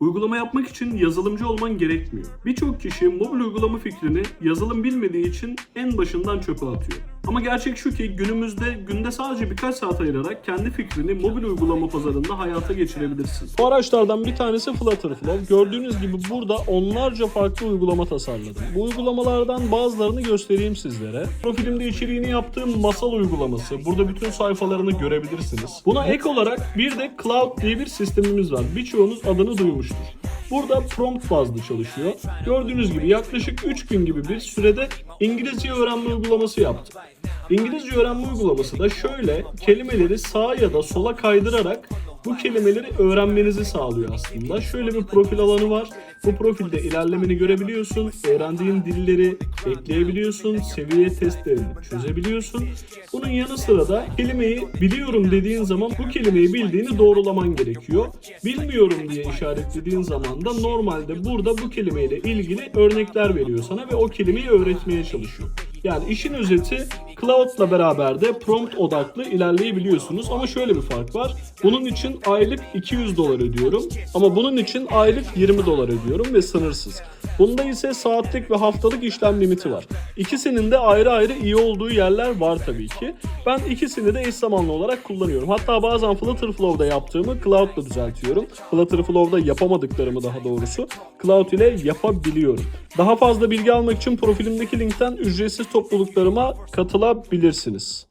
Uygulama yapmak için yazılımcı olman gerekmiyor. Birçok kişi mobil uygulama fikrini yazılım bilmediği için en başından çöpe atıyor. Ama gerçek şu ki günümüzde günde sadece birkaç saat ayırarak kendi fikrini mobil uygulama pazarında hayata geçirebilirsin. Bu araçlardan bir tanesi Flutterflow. Gördüğünüz gibi burada onlarca farklı uygulama tasarladım. Bu uygulamalardan bazılarını göstereyim sizlere. Profilimde içeriğini yaptığım masal uygulaması. Burada bütün sayfalarını görebilirsiniz. Buna ek olarak bir de Cloud diye bir sistemimiz var. Birçoğunuz adını duymuştur. Burada prompt bazlı çalışıyor. Gördüğünüz gibi yaklaşık 3 gün gibi bir sürede İngilizce öğrenme uygulaması yaptım. İngilizce öğrenme uygulaması da şöyle kelimeleri sağa ya da sola kaydırarak bu kelimeleri öğrenmenizi sağlıyor aslında. Şöyle bir profil alanı var. Bu profilde ilerlemeni görebiliyorsun. Öğrendiğin dilleri ekleyebiliyorsun. Seviye testlerini çözebiliyorsun. Bunun yanı sıra da kelimeyi biliyorum dediğin zaman bu kelimeyi bildiğini doğrulaman gerekiyor. Bilmiyorum diye işaretlediğin zaman da normalde burada bu kelimeyle ilgili örnekler veriyor sana ve o kelimeyi öğretmeye çalışıyor. Yani işin özeti Cloud'la beraber de prompt odaklı ilerleyebiliyorsunuz ama şöyle bir fark var. Bunun için aylık 200 dolar ödüyorum ama bunun için aylık 20 dolar ödüyorum ve sınırsız. Bunda ise saatlik ve haftalık işlem limiti var. İkisinin de ayrı ayrı iyi olduğu yerler var tabii ki. Ben ikisini de eş zamanlı olarak kullanıyorum. Hatta bazen Flutterflow'da yaptığımı Cloud'la düzeltiyorum. Flutterflow'da yapamadıklarımı daha doğrusu Cloud ile yapabiliyorum. Daha fazla bilgi almak için profilimdeki linkten ücretsiz topluluklarıma katılabilirsiniz.